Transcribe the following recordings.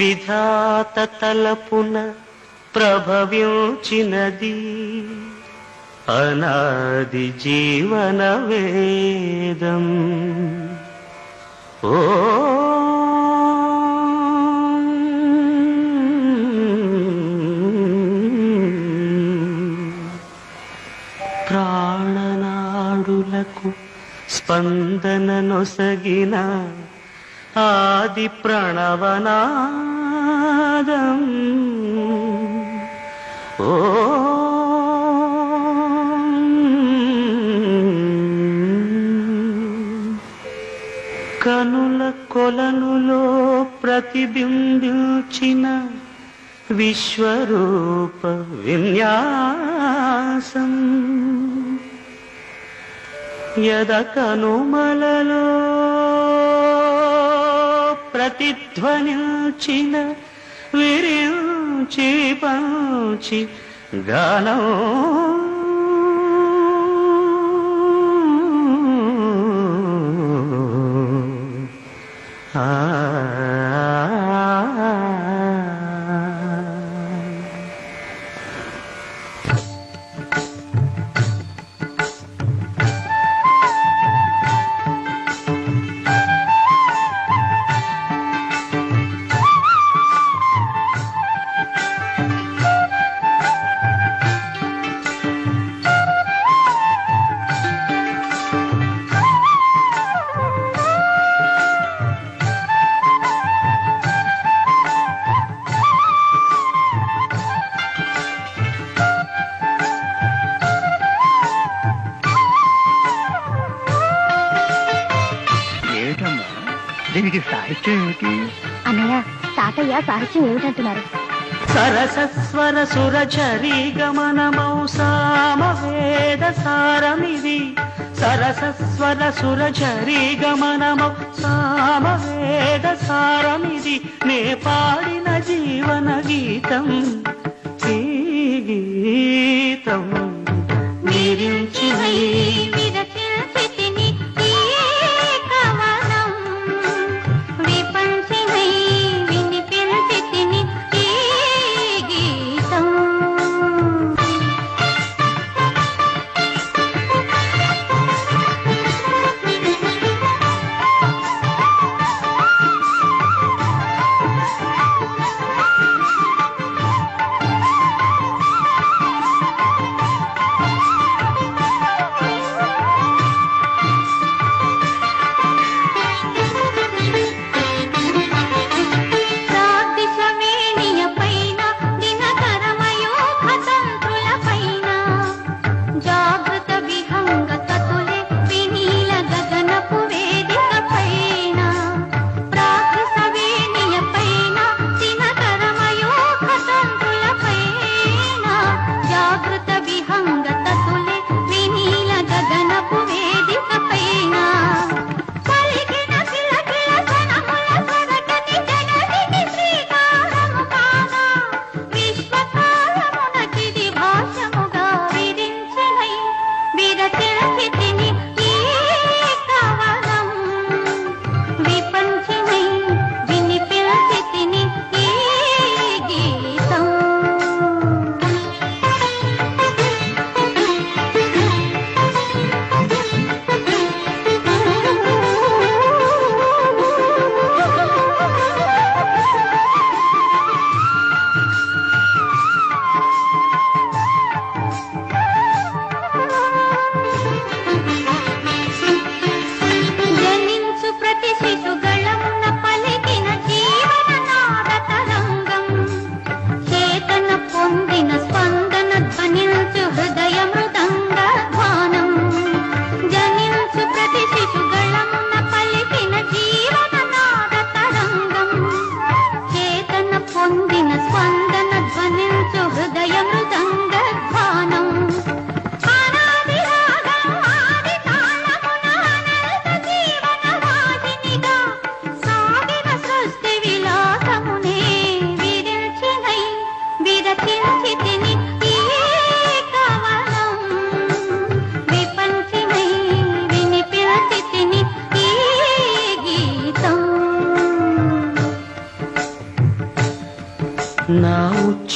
విధాత తలపున ప్రభవ్యోచినది అనాది జీవన వేదం ఓ ప్రాణనాడులకు స్పందన నొసగిన ఆది ప్రణవనా ప్రతిబింబించిన విశ్వరూప విన్యాసం. యదకనుమలలో ప్రతిధ్వనించిన విరించి పంచి గానం దీనికి సాహిత్యం ఏమిటి అన్నయ్య తాతయ్య సాహిత్యం ఏమిటంటున్నారు? సరసస్వర సుర చరి గమనమౌ సామవేద సారమిది. సరసస్వర సుర చరి గమనమౌ సామవేద సారమిది.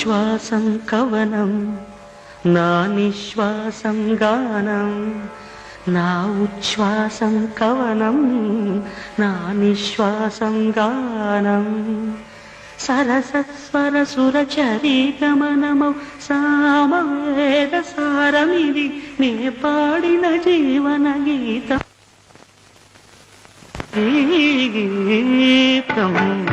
నిశ్వాసం కవనం నా నిశ్వాసం గానం నా ఉచ్ఛ్వాసం కవనం నా నిశ్వాసం గానం. సరసస్వర సుర సామవేద సారమిది నే పాడిన జీవన గీతం. గీతం.